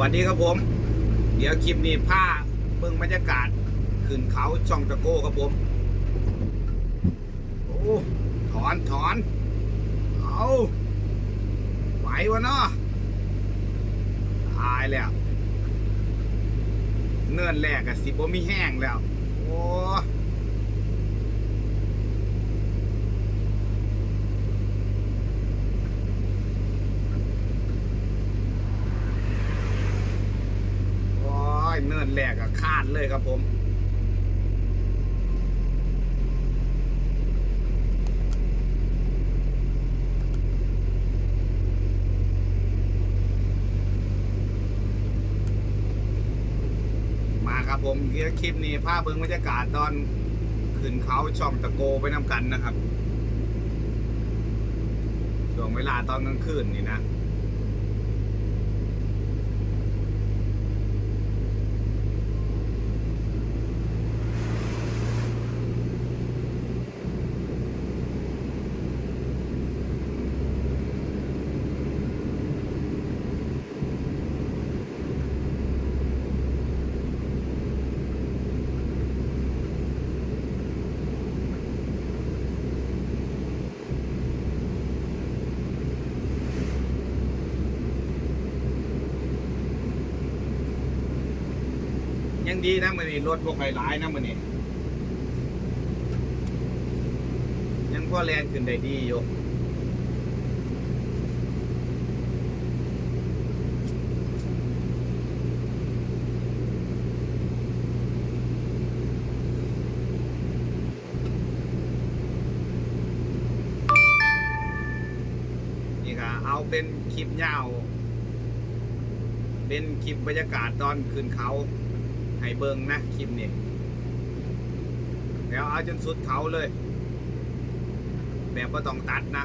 วัสดีครับผม เดี๋ยวคลิปนี้ผ้าเบิ่งบรรยากาศขึ้นเขาช่องตะโก้ครับผม โอ้ถอนถอนเอาไหววะเนาะตายแล้วเนื่อนแรกอะสิบ่มีแห้งแล้ว โอ้โอ้ยเนื่อน แรกอะคาดเลยครับผมมาครับผมเคลิปนี้ภาพเบิ้งบรรยากาศตอนขึ้นเขาช่องตะโกไปน้ำกันนะครับช่วงเวลาตอนกลางคืนนี่นะ ยังดีนะมันนี่รถพวกไฟร้ายนะมันนี่ยังพ่อแลนขึ้นได้ดีอยู่นี่ค่ะเอาเป็นคลิปยาว เป็นคลิปบรรยากาศตอนขึ้นเขา ให้เบิงนะคลิปนี้แล้วเอาจนสุดเขาเลย แบบว่าต้องตัดนะ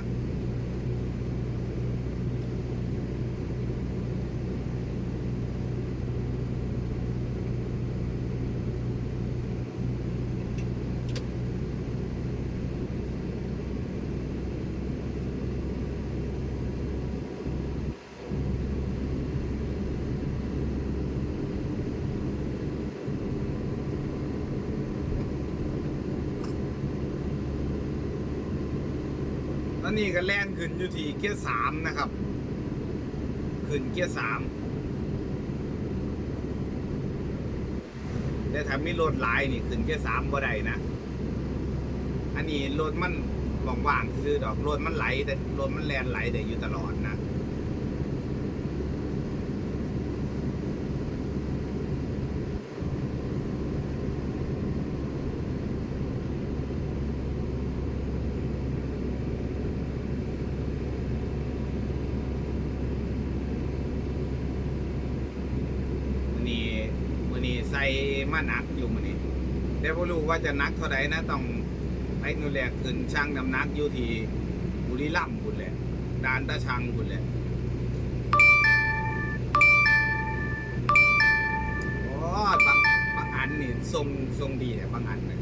แล้วนี่ก็แล่นขึ้นอยู่ที่เกียร์สามนะครับ ขึ้นเกียร์สามแต่ถ้ามีรถหลายนี่ขึ้นเกียร์สามบ่ได้นะ อันนี้รถมันว่างๆคือดอกรถมันไหลแต่รถมันแล่นไหลแต่อยู่ตลอดนะ มือนี้มือนี้ใส่ มาหนักอยู่มันนี่แต่บ่รู้ว่าจะหนักเท่าไหร่นะต้องไปนูและขึ้นช่างน้ำหนักอยู่ที่บุรีรัมย์บุญแหละดานตะชังบุญแหละโอ้บางบางอันนี่ทรงทรงดีแต่บางอันเนี่ย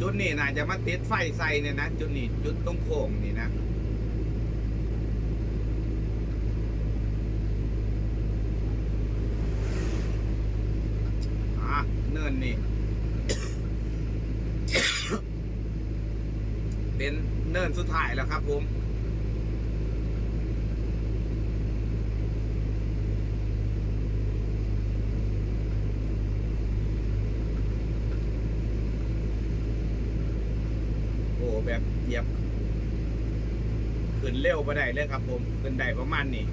จุดนี้น่าจะมาติดไฟใส่เนี่ยนะจุดนี้จุดตรงโค้งนี่นะอะเนินนี่ เป็นเนินสุดท้ายแล้วครับผม โอ้แบบ เหยียบขึ้นเร็วไปได้เลยครับ ผมขึ้นได้ประมาณนี้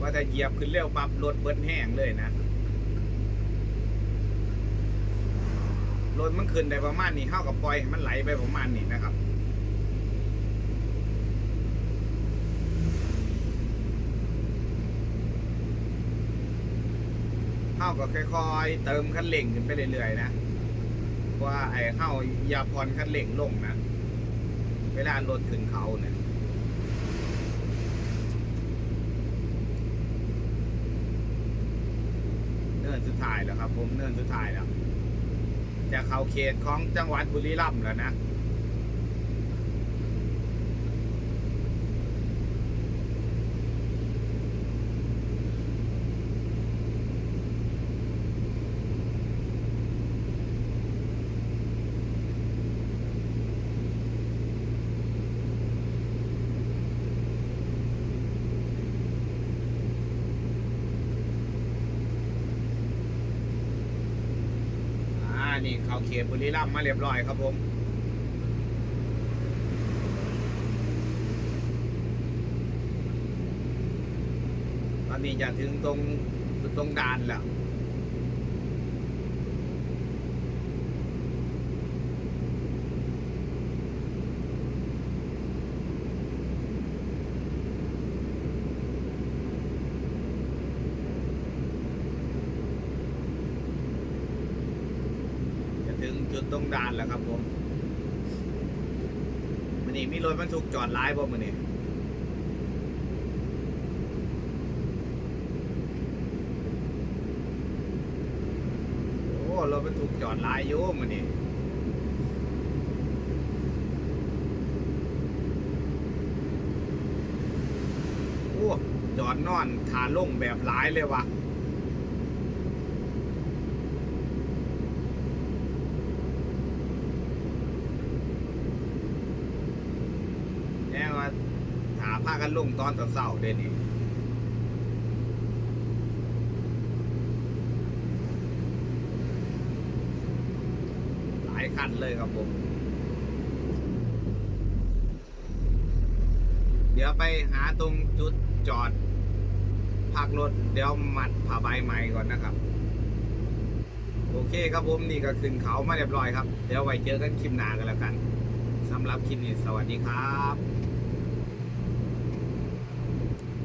ว่าถ้าเหยียบขึ้นเร็วปั๊บรถเบิ้แห้งเลยนะรถมันขึ้นได้ประมาณนี้เข้ากับปล่อยมันไหลไปประมาณนี้นะครับเข้าก็ค่อยๆเติมคันเร่งขึ้นไปเรื่อยๆนะ ว่าไอ้เข้าอยาพรคันเหล่งลงนะ เวลารถขึ้นเขาเนี่ยเนินสุดท้ายแล้วครับ ผมเนินสุดท้ายแล้วจะเข้าเขตของจังหวัดบุรีรัมย์แล้วนะ นี่เขาเขตบุรีรัมย์มาเรียบร้อยครับผมตอนนี้จะถึงตรงตรงด่านแล้ว จุดตรงด่านแล้วครับผมมันนี่มีรถบรรทุกจอดร้ายบ่มันนี่โอ้รถบรรทุกจอดร้ายอยู่มันนี่โอ้จอดนอนขาลงแบบร้ายเลยว่ะน่ว่าถาพากันลงตอนเสาร์ๆเด่นนี่หลายคันเลยครับผม เดี๋ยวไปหาตรงจุดจอดพักรถเดี๋ยวมัดผ้าใบใหม่ก่อนนะครับ โอเคครับผมนี่ก็ขึ้นเขามาเรียบร้อยครับ เดี๋ยวไว้เจอกันคลิปหน้ากันแล้วกันสำหรับคลิปนี้สวัสดีครับ